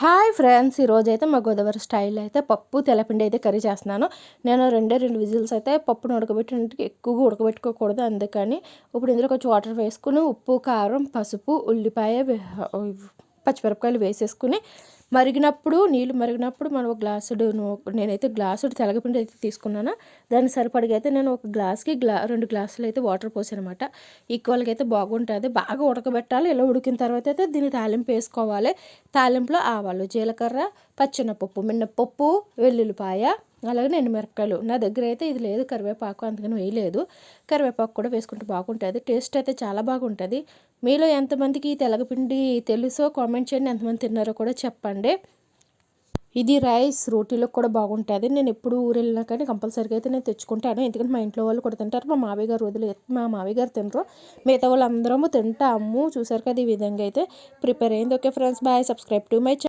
Hi friends ఈరోజు అయితే మా గోదావరి స్టైల్ అయితే పప్పు తెలపిండి అయితే కర్రీ చేస్తున్నాను. నేను రెండే రెండు విజిల్స్ అయితే పప్పును ఉడకబెట్టినట్టు ఎక్కువగా ఉడకబెట్టుకోకూడదు అందుకని ఇప్పుడు ఇందులో కొంచెం వాటర్ వేసుకుని ఉప్పు కారం పసుపు ఉల్లిపాయ పచ్చిమిరపకాయలు వేసేసుకుని మరిగినప్పుడు నీళ్ళు మరిగినప్పుడు మనం ఒక గ్లాసుడు నేనైతే గ్లాసుడు తెలగపిండి అయితే తీసుకున్నాను. దాన్ని సరిపడిగా అయితే నేను ఒక గ్లాస్కి గ్లా రెండు గ్లాసులు అయితే వాటర్ పోసాను అనమాట ఈక్వల్గా అయితే బాగుంటుంది. బాగా ఉడకబెట్టాలి. ఇలా ఉడికిన తర్వాత అయితే దీన్ని తాలింపు వేసుకోవాలి. తాలింపులో ఆవాలు జీలకర్ర పచ్చెనపప్పు మినప్పప్పు వెల్లుల్లిపాయ అలాగే ఎండుమిరపకాయలు నా దగ్గర అయితే ఇది లేదు కరివేపాకు అందుకని వేయలేదు. కరివేపాకు కూడా వేసుకుంటే బాగుంటుంది. టేస్ట్ అయితే చాలా బాగుంటుంది. మీలో ఎంతమందికి తెలగపిండి తెలుసో కామెంట్ చేయండి. ఎంతమంది తిన్నారో కూడా చెప్పండి. ఇది రైస్ రోటీలకు కూడా బాగుంటుంది. నేను ఎప్పుడు ఊరు వెళ్ళినా కానీ కంపల్సరీగా అయితే నేను తెచ్చుకుంటాను. ఎందుకంటే మా ఇంట్లో వాళ్ళు కూడా తింటారు. మా మావయ్య గారు వదిలే మా మావయ్య గారు తినరు. మిగతా వాళ్ళు అందరము తింటాము. చూసారు కదా ఈ విధంగా అయితే ప్రిపేర్ అయింది. Okay friends bye. Subscribe to my